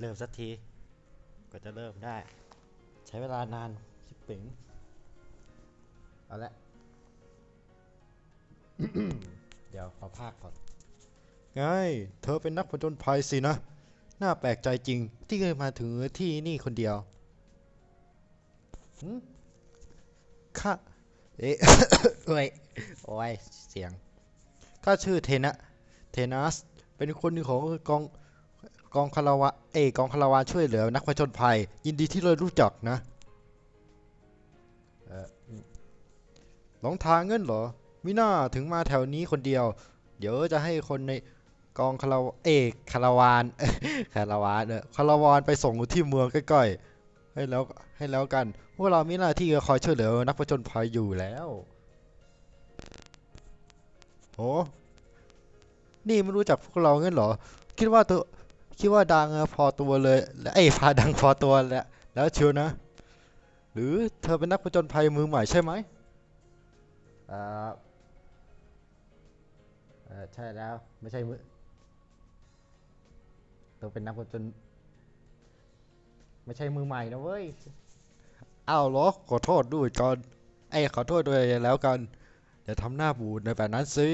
เริ่มสักทีกว่าจะเริ่มได้ ใช้เวลานานชิบเป๋งเอาละเดี๋ยวขอภาคก่อนไงเธอเป็นนักผจญภัยสินะ น่าแปลกใจจริงที่เคยมาถึงที่นี่คนเดียวข้าเอ๊ะโอ้ยโอ้ยเสียงข้าชื่อเทนะ เทนัส เป็นคนหนึ่งของกอง กองคาราวะเอกองคาราวานช่วยเหลือนักผจญภัย ยินดีที่เรารู้จักนะเออหลงทางเงินเหรอมิน่าถึงมาแถวนี้คนเดียว เดี๋ยวจะให้คนในกองคาราวเอกคาราวานคาราวานเออคาราวานไปส่งที่เมืองใกล้ๆให้แล้วให้แล้วกัน พวกเรามีหน้าที่คอยช่วยเหลือนักผจญภัยอยู่แล้วโหนี่ไม่รู้จักพวกเราเงี้ยเหรอ คิดว่าตัว คิดว่าดังพอตัวเลยและไอ้ยพาดังพอตัวแล้วแล้วเชียวนะ หรือเธอเป็นนักผจญภัยมือใหม่ใช่ไหมอ่าเออใช่แล้วไม่ใช่มือเธอเป็นนักผจญไม่ใช่มือใหม่นะเว้ยอ้าวเหรอขอโทษด้วยก่อนไอ้ยขอโทษด้วยแล้วกันอย่าทำหน้าบูดในแบบนั้นสิ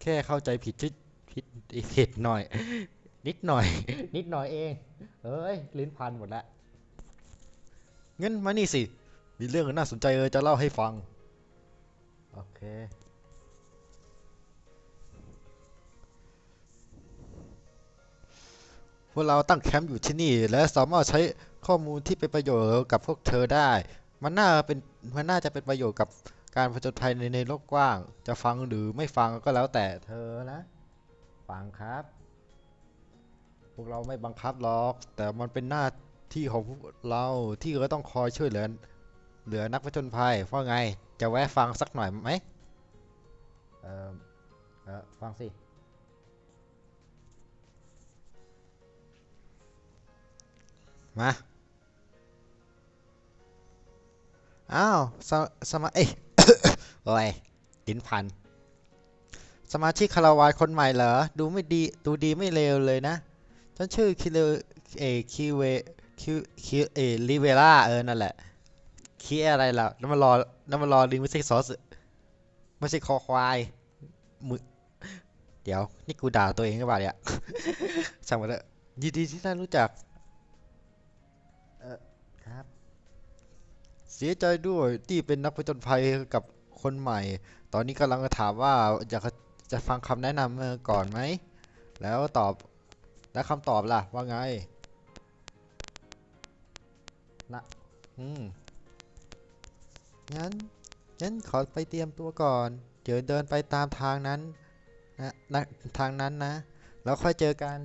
แค่เข้าใจผิดชิดผิดผิดหน่อย นิดหน่อย นิดหน่อยเอง เอ้ย ลิ้นพันหมดแล้วงั้นมานี่สิ มีเรื่องน่าสนใจเออจะเล่าให้ฟัง โอเค พวกเราตั้งแคมป์อยู่ที่นี่ และสามารถใช้ข้อมูลที่เป็นประโยชน์กับพวกเธอได้ มันน่าเป็น มันน่าจะเป็นประโยชน์กับการผจญภัยในในโลกกว้าง จะฟังหรือไม่ฟังก็แล้วแต่เธอนะ ฟังครับ พวกเราไม่บังคับหรอก แต่มันเป็นหน้าที่ของพวกเราที่ก็ต้องคอยช่วยเหลือ เหลือนักผจญภัยเพราะไง จะแวะฟังสักหน่อยไหมเออเออฟังสิ มา อ้าวสมสมาเอ้ยโอ้ยลิ้นพัน สมาชิกคาราวานคนใหม่เหรอ ดูไม่ดี ดูดีไม่เลวเลยนะ ฉันชื่อคิเลเอคิเวคิคิเอลิเวล่าเออนั่นแหละคีอะไรล่ะน้ำมันรอน้ำมันรอลิงไม่ใช่ซอสไม่ใช่คอควายมือเดี๋ยว นี่กูด่าตัวเองหรือเปล่าเนี่ยช่างมันเถอะยินดีที่ได้รู้จักเออครับ เสียใจด้วยที่เป็นนักผจญภัยกับคนใหม่ ตอนนี้กำลังจะถามว่าอยากจะฟังคำแนะนำเออก่อนไหม แล้วตอบ แล้วคำตอบล่ะ ว่าไงนะอืม งั้น งั้นขอไปเตรียมตัวก่อน เดี๋ยวเดินไปตามทางนั้นนะนะทางนั้นนะ แล้วค่อยเจอกัน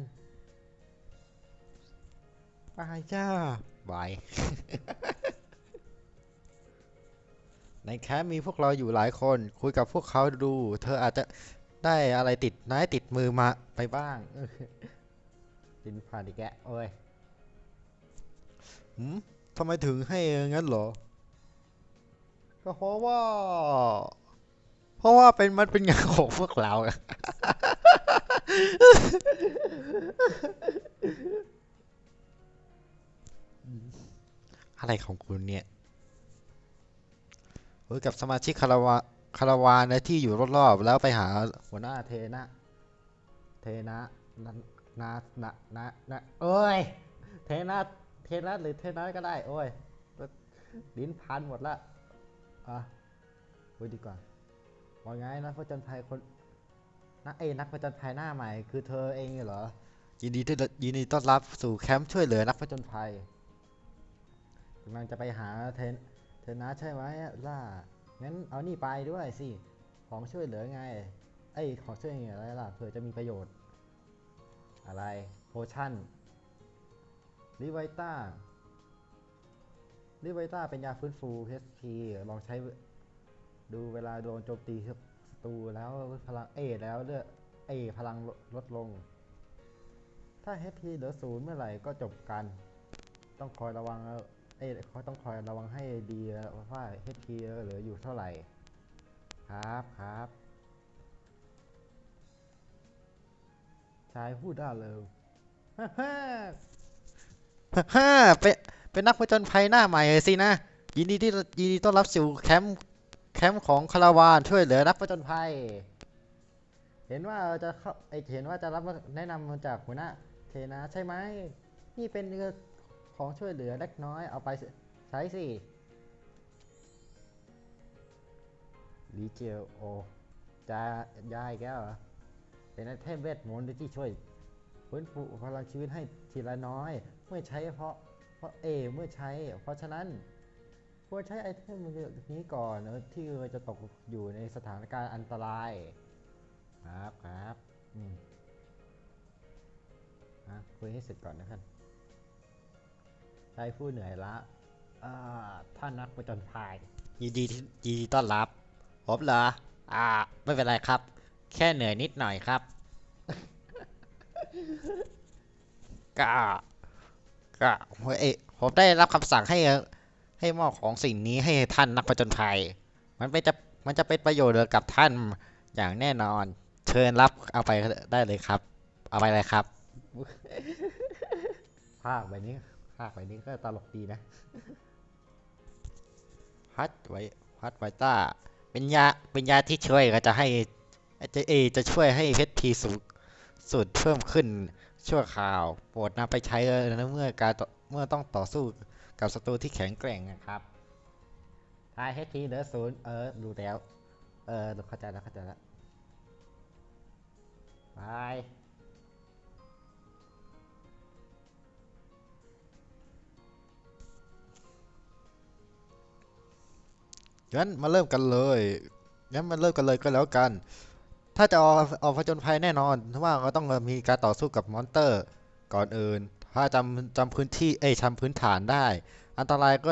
บายจ้าบายในแคมป์มีพวกเราอยู่หลายคน คุยกับพวกเขาดู เธออาจจะได้อะไรติดไม้ติดมือมาไปบ้าง นผ่านอีกแกะโอ้ยหืมทำไมถึงให้งั้นเหรอ ก็เพราะว่า เพราะว่าเป็นมันเป็นงานของพวกเราอะไรของคุณเนี่ยเฮ้ยกับสมาชิกคาราวาคาราวานนะที่อยู่รอบๆแล้วไปหาหัวหน้าเทนะ เทนะ นะนะนะนะนะเอ้ย เทนะเทนะหรือเทนะก็ได้ โอ้ยลิ้นพันหมดละ อะไว้ดีกว่าว่าไงนักผจญภัยคนนักเอนักผจญภัยหน้าใหม่ คือเธอเองเหรอ ยินดีที่ยินดีต้อนรับสู่แคมป์ช่วยเหลือนักผจญภัยกำลังจะไปหาเทนเทนนะใช่ไหมล่างั้นเอานี่ไปด้วยสิ ของช่วยเหลือไงเอ้ยของช่วยเหลืออะไรล่ะ เผื่อจะมีประโยชน์ อะไรโพชั่นลิไวต้าลิไวต้าเป็นยาฟื้นฟู HP ลองใช้ดูเวลาโดนโจมตีศัตรูแล้วพลังเอแล้วเลือดเอพลังลดลง ถ้า HP เหลือศูนย์เมื่อไหร่ก็จบกัน ต้องคอยระวังเอ้ยเขาต้องคอยระวังให้ดีว่า HP เหลืออยู่เท่าไหร่ ครับครับ ชายพูดได้เลยฮ่าฮ่าฮ่าเป็นเป็นนักผจญภัยหน้าใหม่เลยสินะ ยินดีที่ยินดีต้อนรับสู่แคมป์แคมป์ของคาราวานช่วยเหลือนักผจญภัย เห็นว่าจะเข้าไอเห็นว่าจะรับแนะนำมาจากหัวหน้าเทนะใช่ไหมนี่เป็นของช่วยเหลือเล็กน้อยเอาไปใช้สิรีเจลโอจะยายแก้วเหรอ เป็นไอเทมเวทมนต์ที่ช่วยฟื้นฟูพลังชีวิตให้ทีละน้อย เมื่อใช้เพราะเพราะเอเมื่อใช้ เพราะฉะนั้นควรใช้ไอเทมนี้ก่อนที่จะตกอยู่ในสถานการณ์อันตรายครับครับอืมอะคุยให้เสร็จก่อนนะครับใช้ผู้เหนื่อยละอ่าท่านนักประจนภัยยินดียินดีต้อนรับผมเหรออ่า ไม่เป็นไรครับ แค่เหนื่อยนิดหน่อยครับ ก็ ก็เอยผมได้รับคำสั่งให้ให้มอบของสิ่งนี้ให้ท่านนักประจนภัย มันเป็นจะมันจะเป็นประโยชน์กับท่านอย่างแน่นอน เชิญรับเอาไปได้เลยครับ เอาไปเลยครับ ภาคแบบนี้ ภาคแบบนี้ก็ตลกดีนะ พัดไว้พัดไวต้า เป็นยา เป็นยาที่ช่วยก็จะให้ จะเอจะช่วยให้เพชรพีสูงสุดเพิ่มขึ้นชั่วคราว โปรดนำไปใช้เมื่อการเมื่อต้องต่อสู้กับศัตรูที่แข็งแกร่งนะครับทายเฮทีเหลือศูนย์เออรู้แล้ว เออเข้าใจแล้วเข้าใจแล้วไปงั้นมาเริ่มกันเลย งั้นมาเริ่มกันเลยก็แล้วกัน ถ้าจะเอาเอาผจญภัยแน่นอนว่าก็ต้องมีการต่อสู้กับมอนสเตอร์ ก่อนอื่น ถ้าจำจำพื้นที่เอ้ยจำพื้นฐานได้ อันตรายก็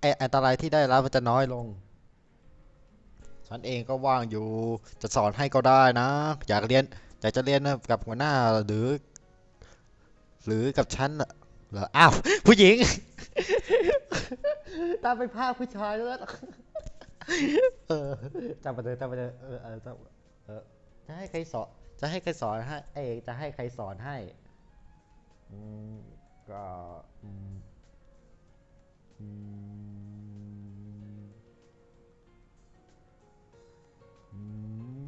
ไออันตรายที่ได้รับมันจะน้อยลง ฉันเองก็ว่างอยู่จะสอนให้ก็ได้นะ อยากเรียนอยากจะเรียนกับหัวหน้าหรือ หรือกับฉันเหรออ้าวผู้หญิง ตามไปภาคผู้ชายแล้ว เออจำไปเลยจำไปเลยเออจำ จะให้ใครสอน จะให้ใครสอนให้เอจะให้ใครสอนให้ อืม ก็อืมอืมอืม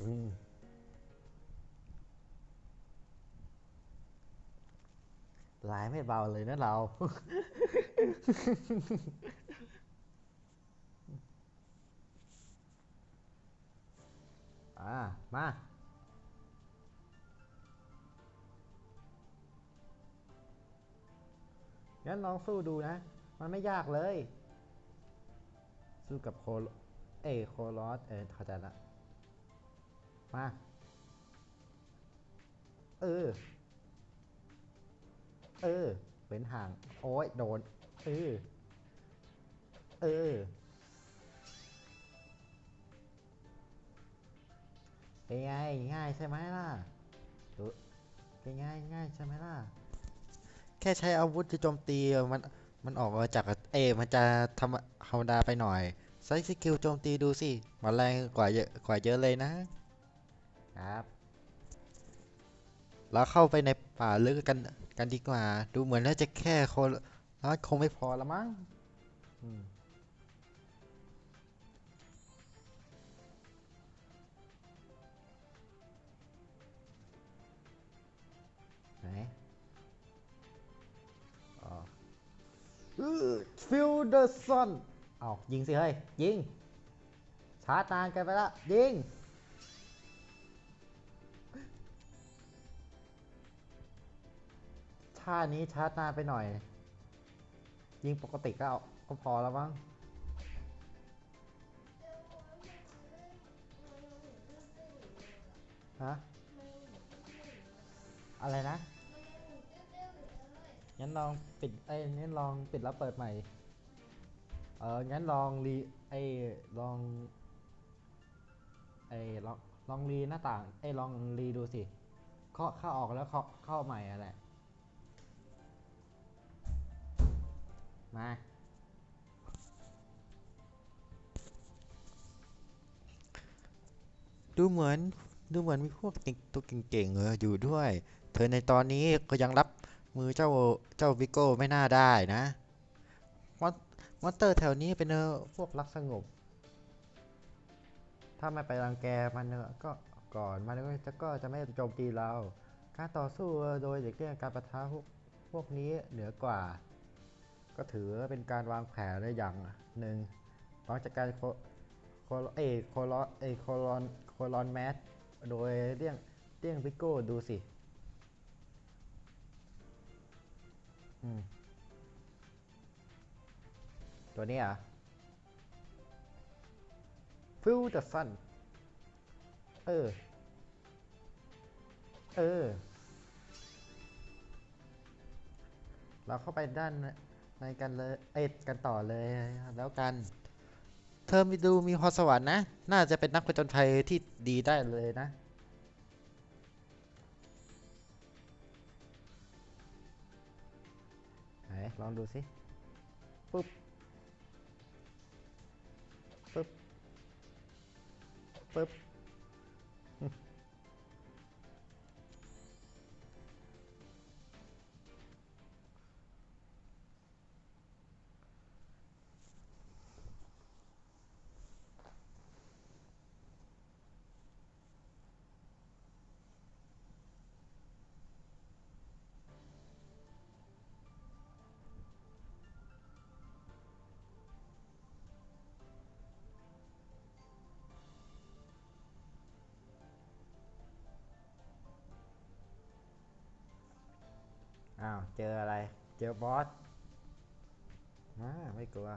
อืมลายไม่เบาเลยนะเรา อ่า มา งั้นลองสู้ดูนะ มันไม่ยากเลย สู้กับโคลเอโคลอส เออเข้าใจละ มา เออ เออ เป็นห่าง โอ้ย โดน เออ เออ เป็นไงง่ายใช่ไหมล่ะดูเป็นไงง่ายใช่ไหมล่ะ แค่ใช้อาวุธที่โจมตีมันมันออกมาจากเอยมันจะธรรมธรรมดาไปหน่อยใช้สกิลโจมตีดูสิมันแรงกว่าเยอะกว่าเยอะเลยนะครับ แล้วเข้าไปในป่าลึกกันกันดีกว่า ดูเหมือนว่าจะแค่คนแล้วคงไม่พอละมั้งอืม ฟิลเดอร์ซันเอายิงสิ เฮ้ย ยิง ชาร์จนานกันไปละ ยิง ท่านี้ชาร์จนานไปหน่อย ยิงปกติก็เอาก็พอแล้วมั้งฮะอะไรนะ งั้นลองปิดเอ้งั้นลองปิดแล้วเปิดใหม่ เอองั้นลองรีไอ้ลองไอ้ลองลองรีหน้าต่างเอ้ลองรีดูสิเข้าเข้าออกแล้วเข้าเข้าใหม่อะไรมาดูเหมือนดูเหมือนมีพวกเก่งตัวเก่งๆเอออยู่ด้วย เธอในตอนนี้ก็ยังรับ มือเจ้าเจ้าวิโก้ไม่น่าได้นะมอนเตอร์แถวนี้เป็นเออพวกรักสงบ ถ้าไม่ไปรังแกมันเนอะก็ก่อนมันก็จะก็จะไม่โจมตีเรา การต่อสู้โดยเด็กเลี่ยงการประทะพวกพวกนี้เหนือกว่า ก็ถือเป็นการวางแผนได้อย่างหนึ่งหลังจากการโคโคเอโคลอนเอโคลอนโคลอนแมสโดยเลี่ยงเลี่ยงวิโก้ดูสิ ตัวนี้อะฟิวเดอร์ซันเออ เออ เราเข้าไปด้านในกันเลยเอ็ดกันต่อเลยแล้วกัน เธอมีดูมีพรสวรรค์นะ น่าจะเป็นนักผจญภัยที่ดีได้เลยนะ ลองดูสิปุ๊บปุ๊บปุ๊บาวเจออะไร เจอบอสอ่าไม่กลัว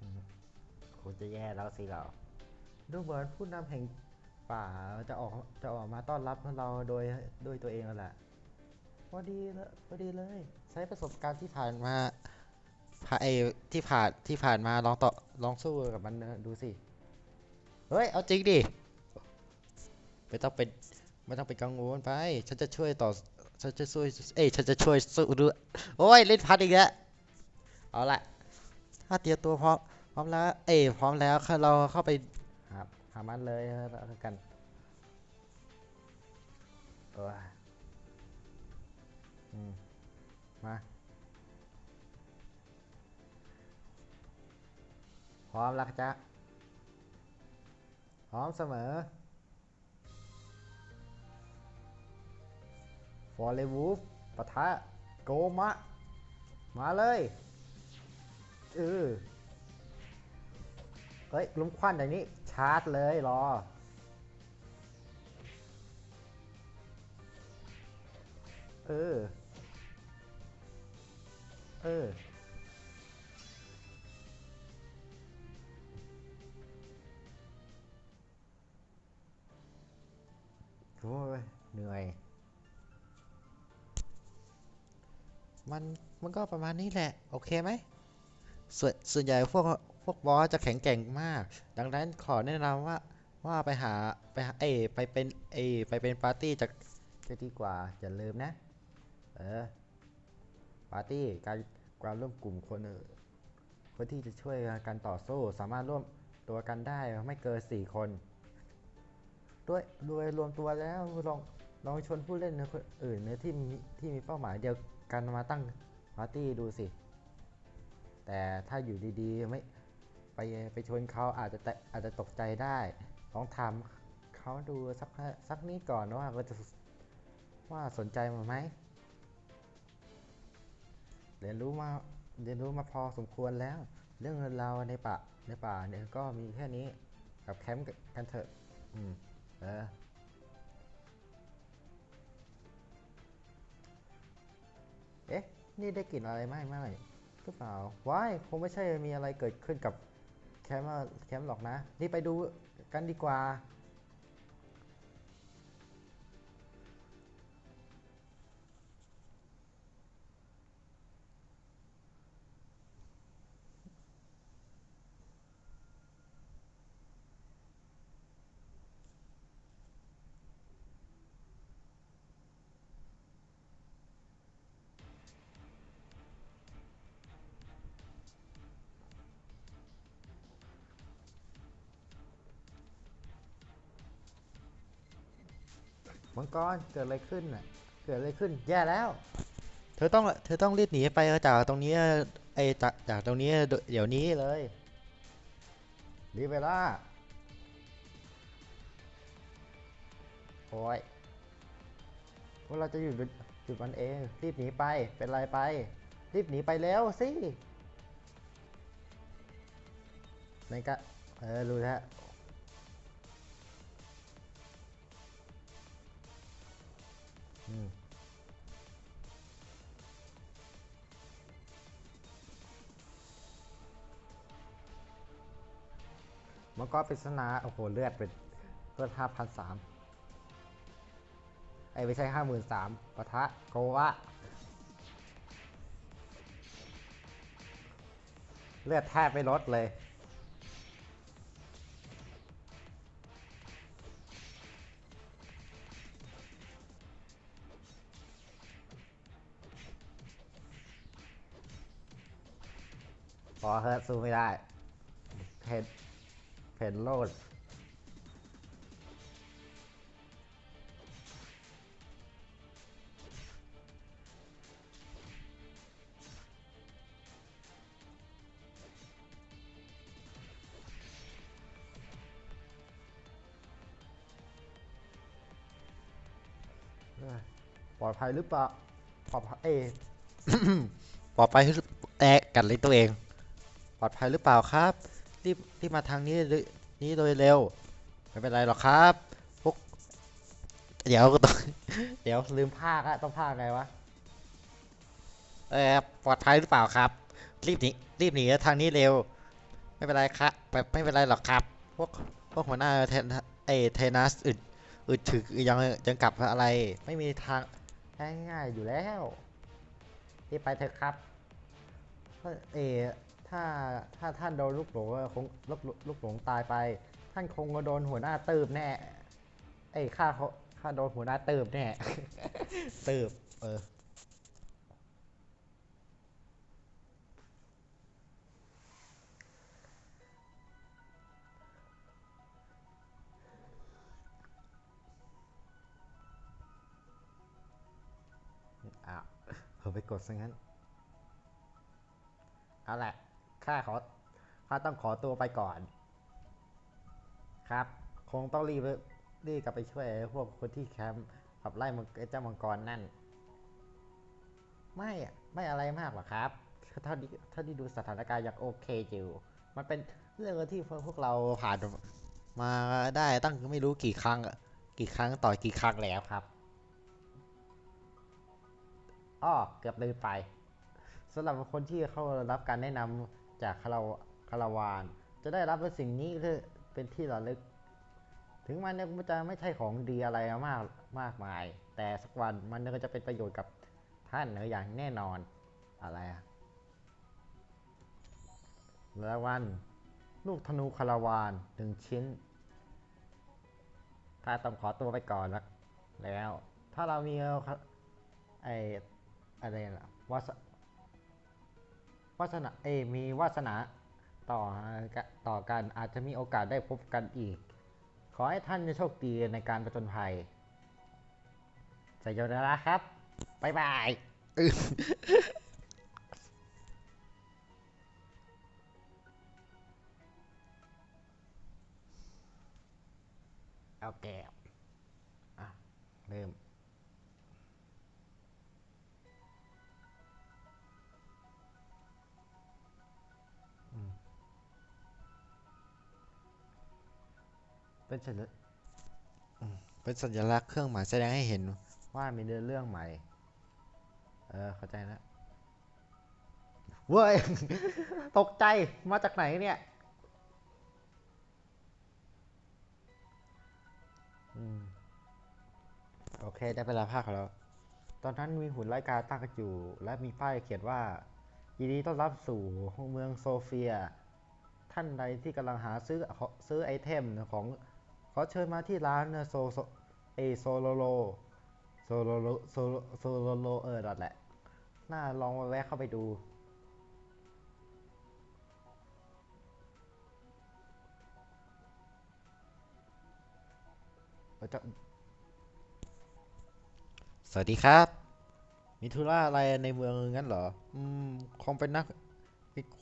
อืมคงจะแย่แล้วสิเราดูเหมือนผู้นำแห่งป่าจะออกจะออกมาต้อนรับเราโดยด้วยตัวเองแล้วแหละพอดีเลยพอดีเลย ใช้ประสบการณ์ที่ผ่านมา ผ่าไอที่ผ่านที่ผ่านมาลองต่อลองสู้กับมันนะดูสิ เฮ้ย เอาจริงดิ ไม่ต้องเป็นไม่ต้องเป็นกังวลไป ฉันจะช่วยต่อ ฉันจะช่วย เอ้ย ฉันจะช่วยสู้ด้วย โอ้ย เล่นพัดอีกแล้ว เอาละถ้าเตรียมตัวพร้อมพร้อมแล้ว เอ้ย พร้อมแล้วค่ะเราเข้าไปหาหามันเลยแล้วกันอืมมา ร้อมแล้วจ๊ะพร้อมเสมอฟอร์เรวูฟปะทะโกมะ มาเลยเออเฮ้ยลุ้มควันอย่างนี้ ชาร์จเลยรอ เออ เออ โอ้ยเหนื่อย มันมันก็ประมาณนี้แหละ โอเคไหมส่วนส่วนใหญ่พวกพวกบอสจะแข็งแกร่งมาก ดังนั้นขอแนะนำว่าว่าไปหาไปหาเอไปเป็นเอไปเป็นปาร์ตี้จะจะดีกว่าอย่าลืมนะ เออปาร์ตี้การการร่วมกลุ่มคนคนที่จะช่วยกันต่อสู้ สามารถร่วมตัวกันได้ไม่เกินสี่คน ด้วยโดยรวมตัวแล้วลองลองชวนผู้เล่นคนอื่นนะที่มีที่มีเป้าหมายเดียวกันมาตั้งปาร์ตี้ดูสิ แต่ถ้าอยู่ดีๆไม่ไปไปชวนเขาอาจจะแตอาจจะตกใจได้ลองถามเขาดูสักสักนิดก่อนว่าเขาจะว่าสนใจมไหมเรียนรู้มาเรียนรู้มาพอสมควรแล้ว เรื่องเราวในป่าในป่าเนี่ยก็มีแค่นี้กับแคมป์กันเถอะ อืม เออเอ๊ะ นี่ได้กลิ่นอะไรไหมไม่หรือเปล่าว้ายคงไม่ใช่มีอะไรเกิดขึ้นกับแคมป์แคมป์หรอกนะ นี่ไปดูกันดีกว่า งกรเกิดอะไรขึ้นน่ะเกิดอะไรขึ้น แย่แล้ว เธอต้องเธอต้องรีบหนีไปจากตรงนี้ไอจากจากตรงนี้เดี๋ยวนี้เลยรีบไปล่าโอ้ยพวกเราจะอยู่จุดมันเองรีบหนีไปเป็นไรไป รีบหนีไปแล้วสิในกะเออรู้แล้ว มังกรปริศนา โอ้โห เลือดเป็นเลือดห้าพันสามไอ้ไม่ใช่ห้าหมื่นสามปะทะโกวะ เลือดแทบไม่ลดเลย อเฮิร์ตสู้ไม่ได้ เพนเพนโลดปลอดภัยหรือเปล่า ปลอดภัยเอปลอดภัยหรือแอะกัดเลยตัวเอง ปลอดภัยหรือเปล่าครับ รีบรีบมาทางนี้นี้โดยเร็ว ไม่เป็นไรหรอกครับพวกเดี๋ยวต้องเดี๋ยวลืมภาคอะต้องภาคไงวะเออปลอดภัยหรือเปล่าครับ รีบหนีรีบหนีทางนี้เร็ว ไม่เป็นไรครับไม่เป็นไรหรอกครับ พวกพวกหัวหน้าเทนเอเทนัสอึดอึดถึกยังยังกลับอะไร ไม่มีทางง่ายๆอยู่แล้วรีบไปเถอะครับเพราะเออ ถ้าถ้าท่านโดนลูกหลงคงลูกลูกหลงตายไป ท่านคงโดนหัวหน้าตืบแน่ เอ้ยข้าเขาข้าโดนหัวหน้าตืบแน่ ตืบเอออ้าวเผลอไปกดซะงั้น เอาแหละ ข้าขอข้าต้องขอตัวไปก่อน ครับ คงต้องรีบรีบกลับไปช่วยพวกคนที่แคมป์ขับไล่มังไอ้เจ้ามังกรนั่น ไม่อะไม่อะไรมากหรอกครับเท่าที่เท่าที่ดูสถานการณ์ยังโอเคอยู่ มันเป็นเรื่องที่พวกเราผ่านมาได้ตั้งไม่รู้กี่ครั้งกี่ครั้งต่อกี่ครั้งแล้วครับอ้อเกือบลืมไปสำหรับคนที่เข้ารับการแนะนำ จากคาราวคาราวาน จะได้รับสิ่งนี้คือเป็นที่ระลึก ถึงมันเนี่ยมันจะไม่ใช่ของดีอะไรมากมากมาย แต่สักวันมันก็จะเป็นประโยชน์กับท่านเนออย่างแน่นอนอะไรอะรางวัลลูกธนูคาราวานหนึ่งชิ้น ถ้าต้องขอตัวไปก่อนแล้ว ถ้าเรามีไออะไรล่ะวาส วาสนาเอยมีวาสนาต่อต่อกันอาจจะมีโอกาสได้พบกันอีก ขอให้ท่านโชคดีในการประจนภัยสยนาระครับบ๊ายบายอื้อเอาแก้วอะเริ่ม เป็นสัญลักษณ์เป็นสัญลักษณ์เครื่องหมายแสดงให้เห็นว่ามีเนื้อเรื่องใหม่ เออ เข้าใจแล้วเว้ย ตกใจ มาจากไหนเนี่ยอโอเค ได้เวลาภาคของเราตอนนั้นมีหุ่นไร้กาตั้งอยู่ และมีป้ายเขียนว่า ยินดีต้อนรับสู่เมืองโซเฟีย ท่านใดที่กำลังหาซื้อซื้อไอเทมของ อเชิญมาที่ร้านโซโซเอโซโลโลโซโลโลโซโซโลโลเออนั่นแหละ น่าลองแวะเข้าไปดู สวัสดีครับ มีธุระอะไรในเมืองงั้นเหรอ อืม คงเป็นนัก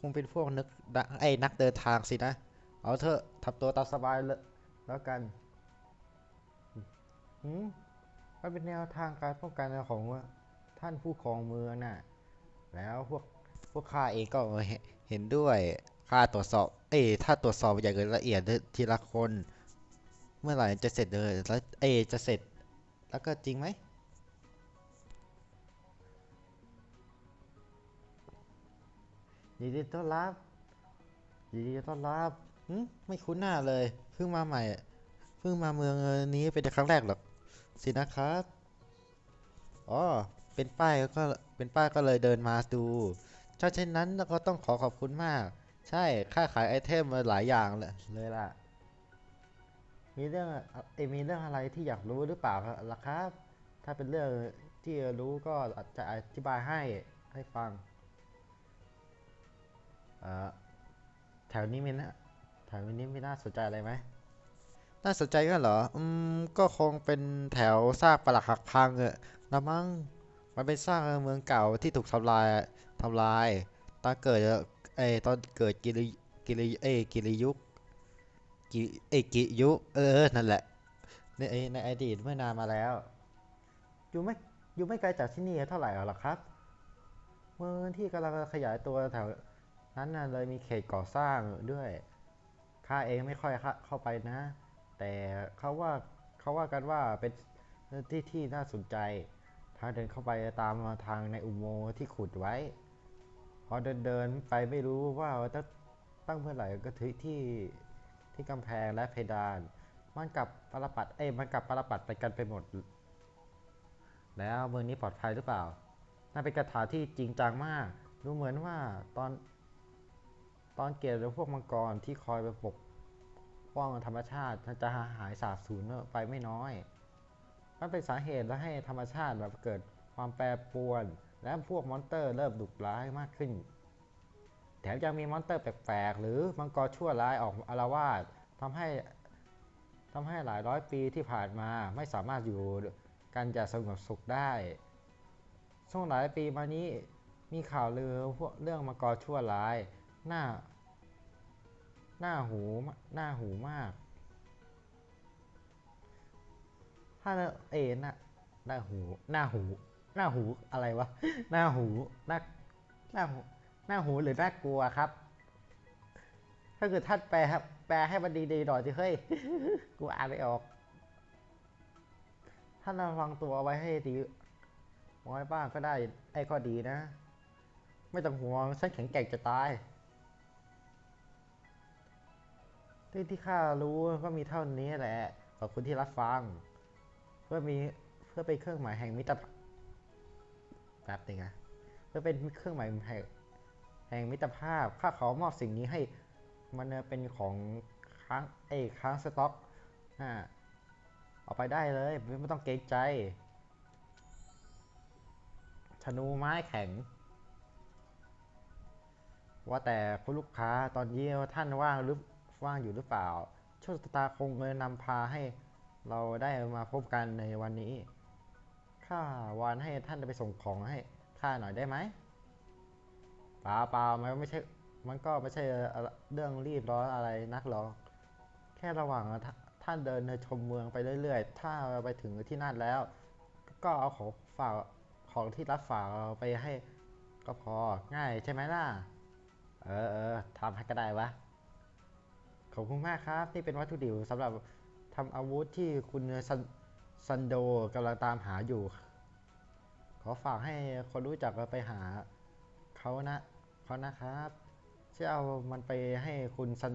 คงเป็นพวกนักดะไอ้นักเดินทางสินะ เอาเถอะทำตัวตามสบายเลย แล้วกันอืมมันเป็นแนวทางการป้องกันของท่านผู้ครองเมืองน่ะ แล้วพวกพวกข้าเองก็เห็นด้วยข้าตรวจสอบ เอ้ยถ้าตรวจสอบอย่างละเอียดทีละคน เมื่อไหร่จะเสร็จเลยแล้วเอจะเสร็จ แล้วก็จริงไหมยินดีต้อนรับยินดีต้อนรับ หึไม่คุ้นหน้าเลย เพิ่งมาใหม่ เพิ่งมาเมืองนี้เป็นครั้งแรกหรอกสินะครับอ๋อเป็นป้ายก็เป็นป้ายก็เลยเดินมาดูถ้าเช่นนั้นก็ต้องขอขอบคุณมาก ใช่ค่าขายไอเทมมาหลายอย่างเลยเลยล่ะ มีเรื่องเอมีเรื่องอะไรที่อยากรู้หรือเปล่าล่ะครับ ถ้าเป็นเรื่องที่รู้ก็จะอธิบายให้ให้ฟังแถวนี้มีนะ แถวนี้ไมีน่าสนใจอะไรไหมน่าสนใจก็เหรอ อืม ก็คงเป็นแถวซากปรักหักพังเออละมั้ง มันเป็นซากเมืองเก่าที่ถูกทำลายทำลาย ตอนเกิดไอตอนเกิดกิริกิริเอกิริยุคกิเอกิยุเออ นั่นแหละ ในในอดีตเมื่อนานมาแล้ว อยู่ไม่อยู่ไม่ไกลจากที่นี่เท่าไหร่หรอกครับเมืองที่กำลังขยายตัวแถวนั้นน่ะเลยมีเขตก่อสร้างด้วย ข้าเองไม่ค่อยเข้าไปนะ แต่เขาว่าเขาว่ากันว่าเป็นที่ที่น่าสนใจ ทางเดินเข้าไปตามทางในอุโมงค์ที่ขุดไว้ พอเดินเดินไปไม่รู้ว่าจะตั้งเมื่อไหร่ก็ถึงที่ที่กำแพงและเพดาน มันกับปรปัดเอ้มันกับปรปัดไปกันไปหมด แล้วเมืองนี้ปลอดภัยหรือเปล่า น่าเป็นคาถาที่จริงจังมาก ดูเหมือนว่าตอน ตอนเกิดพวกมังกรที่คอยไปปกป้องธรรมชาติจะหายสาบสูญไปไม่น้อย มันเป็นสาเหตุและให้ธรรมชาติแบบเกิดความแปรปรวน และพวกมอนสเตอร์เริ่มดุร้ายมากขึ้น แถมยังมีมอนสเตอร์แปลกๆ หรือมังกรชั่วร้ายออกอาละวาดทำให้ทำให้หลายร้อยปีที่ผ่านมาไม่สามารถอยู่กันอย่างสงบสุขได้ ช่วงหลายปีมานี้มีข่าวลือพวกเรื่องมังกรชั่วร้าย หน้า หน้าหู หน้าหูมาก ถ้าเอหน้าหน้าหู หน้าหู หน้าหูอะไรวะ หน้าหู หน้า หน้าหู หน้าหูหรือหน่ากลัวครับ ถ้าเกิดท่านแปลครับ แปลให้มันดีๆหน่อยสิเฮ้ย กูอ่านไม่ออก ท่านระวังตัวไว้ให้ดีไว้บ้างก็ได้ ไอ้ก็ดีนะ ไม่ต้องห่วง ฉันแข็งแกร่งจะตาย ที่ที่ข้ารู้ก็มีเท่านี้แหละ ขอบคุณที่รับฟัง เพื่อมีเพื่อเป็นเครื่องหมายแห่งมิตรภาพแป๊บนึงนะเพื่อเป็นเครื่องหมายแห่งแห่งมิตรภาพ ข้าขอมอบสิ่งนี้ให้มันเป็นของค้างเอ้ค้างสต็อกอ่าเอาไปได้เลย ไม่ต้องเกรงใจธนูไม้แข็ง ว่าแต่คุณลูกค้าตอนนี้ท่านว่างหรือ ว่างอยู่หรือเปล่า โชคชะตาคงเลยนำพาให้เราได้มาพบกันในวันนี้ ข้าวานให้ท่านไปส่งของให้ข้าหน่อยได้ไหมเปล่าเปล่ามันไม่ใช่ มันก็ไม่ใช่เรื่องรีบร้อนอะไรนักหรอกแค่ระหว่างท่านเดินชมเมืองไปเรื่อยๆ ถ้าไปถึงที่นั่นแล้ว ก็เอาของฝากของที่รับฝากเราไปให้ก็พอง่ายใช่ไหมล่ะ เออเออทำให้ก็ได้วะ ขอบคุณมากครับ นี่เป็นวัตถุดิบสำหรับทำอาวุธที่คุณซันซันโดกำลังตามหาอยู่ ขอฝากให้คนรู้จักไปหาเขานะเขานะครับช่วยเอามันไปให้คุณซัน